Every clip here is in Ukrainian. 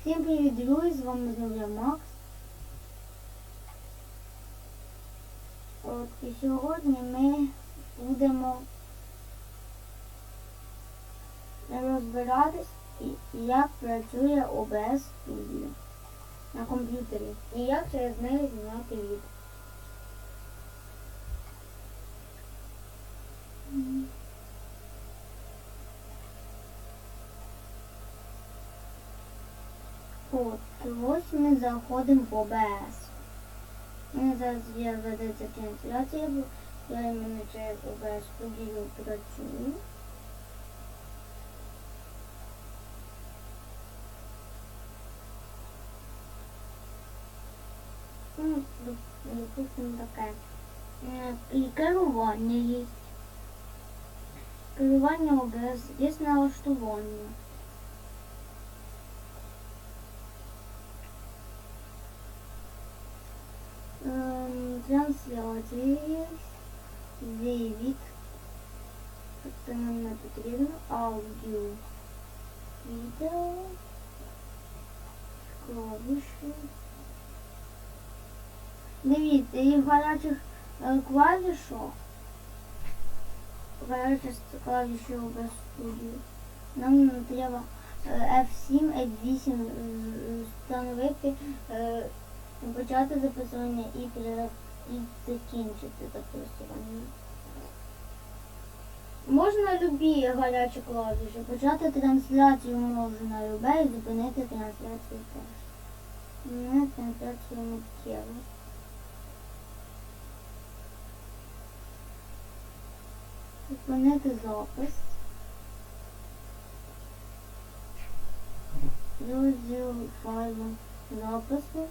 Всім привіт, друзі, з вами знову я Макс. От, і сьогодні ми будемо розбиратись, як працює OBS Studio на комп'ютері і як через неї знімати відео. От, ось ми заходимо в. У мене зараз є ведеться трансляція, бо я іменно через OBS Studio працюю. Ну, доп- допустимо таке. Е, І керування є. Керування OBS є налаштування. Ем, є. Вивід. Тобто нам не потрібно. Аудіо. Відео. Клавіші. Дивіться, і в гарячих е, клавішах. Гарячих клавішів без студії. Нам не треба е, F7, F8 е, встановити, е, почати записування і, пере- і закінчити записування. Можна любі гарячі клавіші. Почати трансляцію можна любе і зупинити трансляцію теж. Не трансляцію миттєво. Зупинити запис. Розділ файлу запису.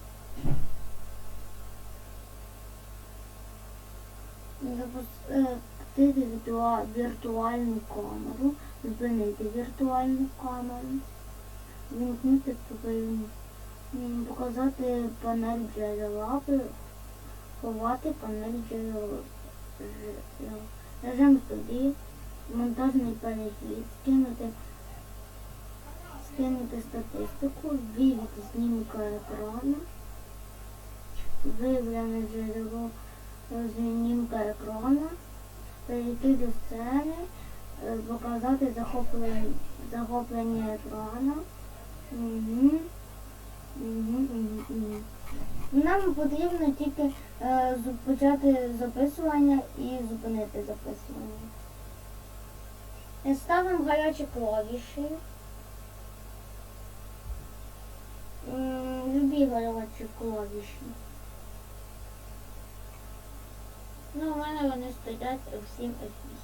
Запустити віртуальну камеру, зупинити віртуальну камеру, вимкнути показати панель джерела, ховати панель джерела. Режим собі, монтажний перехід, скинути, скинути статистику, вивід знімка екрану, виявлене джерело знімка екрану, перейти до сцени, е, показати захоплення, захоплення екрану. Нам потрібно тільки е, почати записування і зупинити записування. Ставимо гарячі клавіші. Любі гарячі клавіші. Ну, у мене вони стоять F7, F8.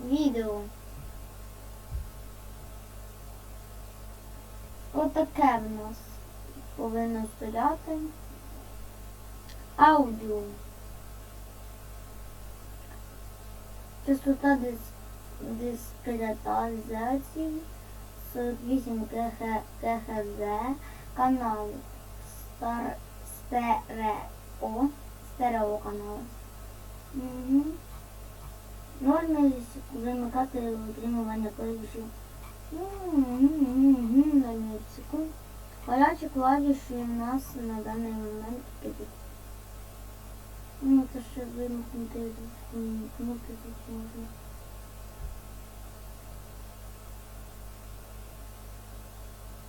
Відео. Отаке в нас повинно стояти. Аудіо. Частота дис... дискреталізації 48 КХ... КХЗ. Канал стар... стерео. Стерео канал. Угу. Норми вимикати утримування клавіші. секунд. Гарячі клавіші у нас на даний момент підуть. Ну, це ще вимкнути, вимкнути тут можна.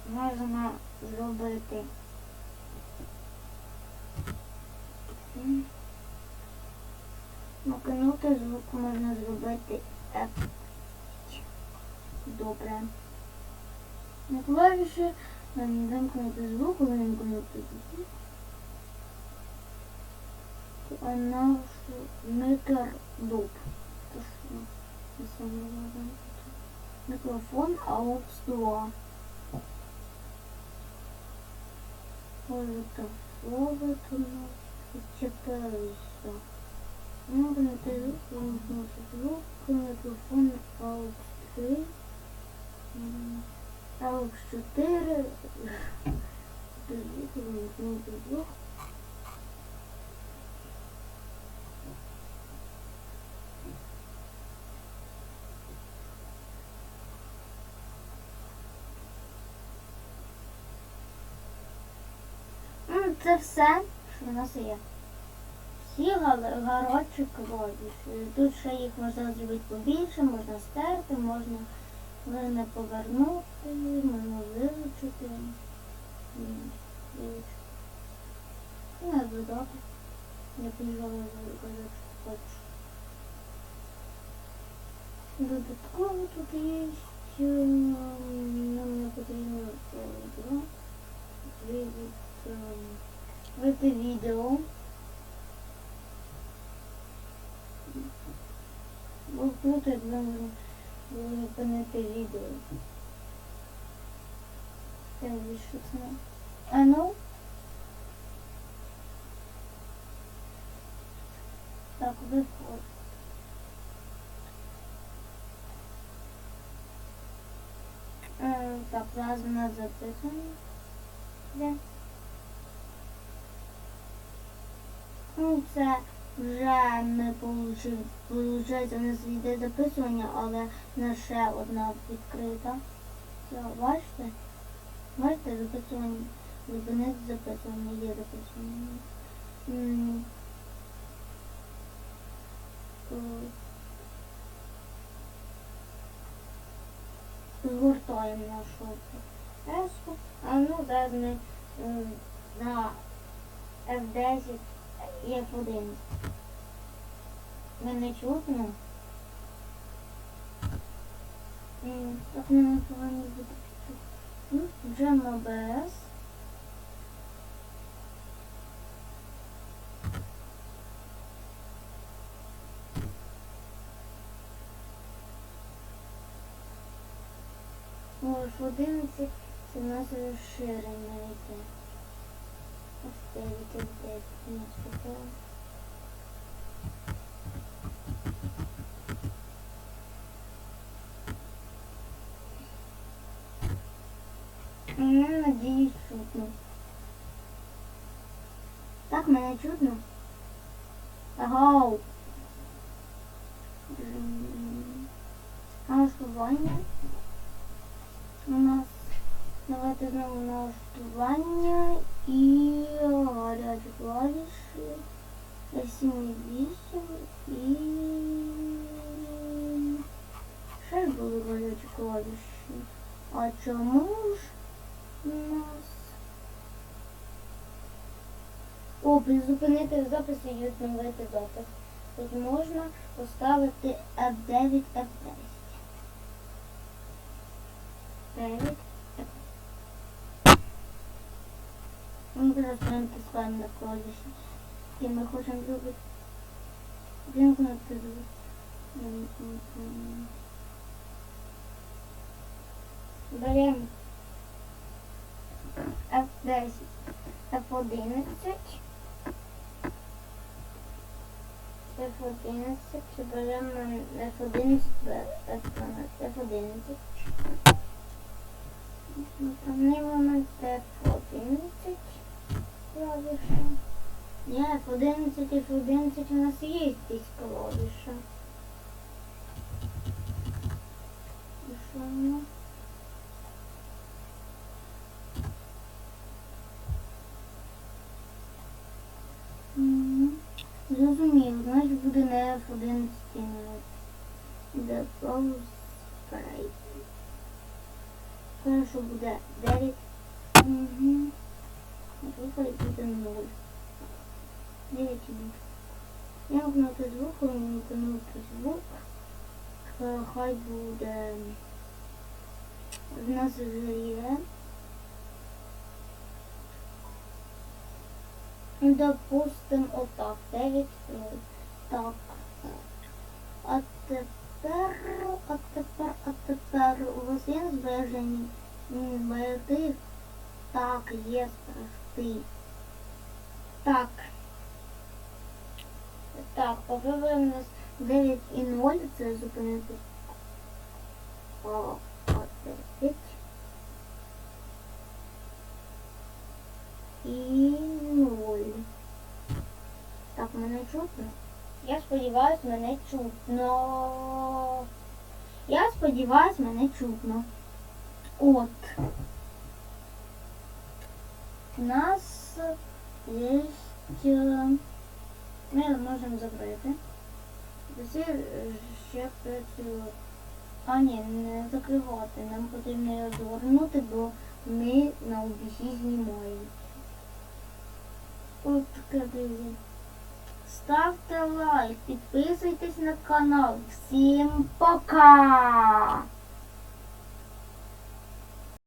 Можна зробити. Накинути звук можна зробити F. Добре. На клавіші вимкнути звук, вимкнути звук. А наш саме важливе. Мікрофон AUX 2. Можете фловити четыреста. Нужно звук микрофон AUX 3, AUX 4, звук Це все в нас є. Всі гал- гарячі клавіші. Тут ще їх можна зробити побільше, можна стерти, можна можна повернути, можна вилучити. Вилучити. Не додати. Я гарячу клавішу. Додатково тут є, що нам не потрібно це відео. Вийти відео. Вимкнути для зупинити відео. Так, що це? А ну? Так, виход. Е, Так, зараз у нас записано. Де? Ну, це вже ми получили, получається, у нас йде записування, але на ще одна відкрита. Все, бачите? Бачите, записування. Зупинити записування, є записування. Згортаємо нашу еску. А ну зараз ми на F10 і F11. Мене чутно. Так мене повинно бути Джем OBS. Ось в 11 це у нас розширення йде. Ось 9, 9, 9 у нас таке. Мене надіюсь чутно. Так мене чутно? Агау. М, Налаштування. У нас давайте знову налаштування і гарячі клавіші. 7 і 8 і ще були гарячі клавіші. А чому ж у нас? О, призупинити запис і відновити запис. Тут можна поставити F9, F10. 9. Зараз натискаємо на клавіші, які ми хочемо зробити. Вимкнути звук. Беремо F10, F11. F11, беремо F11, F11. Основний момент F11 11 в 11 у нас есть здесь клавіша. Зрозуміло, значить буде не в 11 Де пауза спрайт. Хорошо буде 9. Угу. Виходить буде 0. 9 і 0. Вимкнути звук, вимкнути звук. Е, Хай буде. В нас вже є. Ну, Допустим, отак. 9 0. Так. А тепер, а тепер, а тепер у вас є збережені зберегти? Так, є зберегти. Так. Так, попробуємо у нас 9 і 0, це зупинити. О, от 9. І 0. Так, мене чутно? Я сподіваюсь, мене чутно. Я сподіваюсь, мене чутно. От. У нас є е, ми можемо закрити. Всі е, ще працюють. А ні, не закривати. Нам потрібно його згорнути, бо ми на OBC знімаємо. От таке. Ставте лайк, підписуйтесь на канал. Всім пока!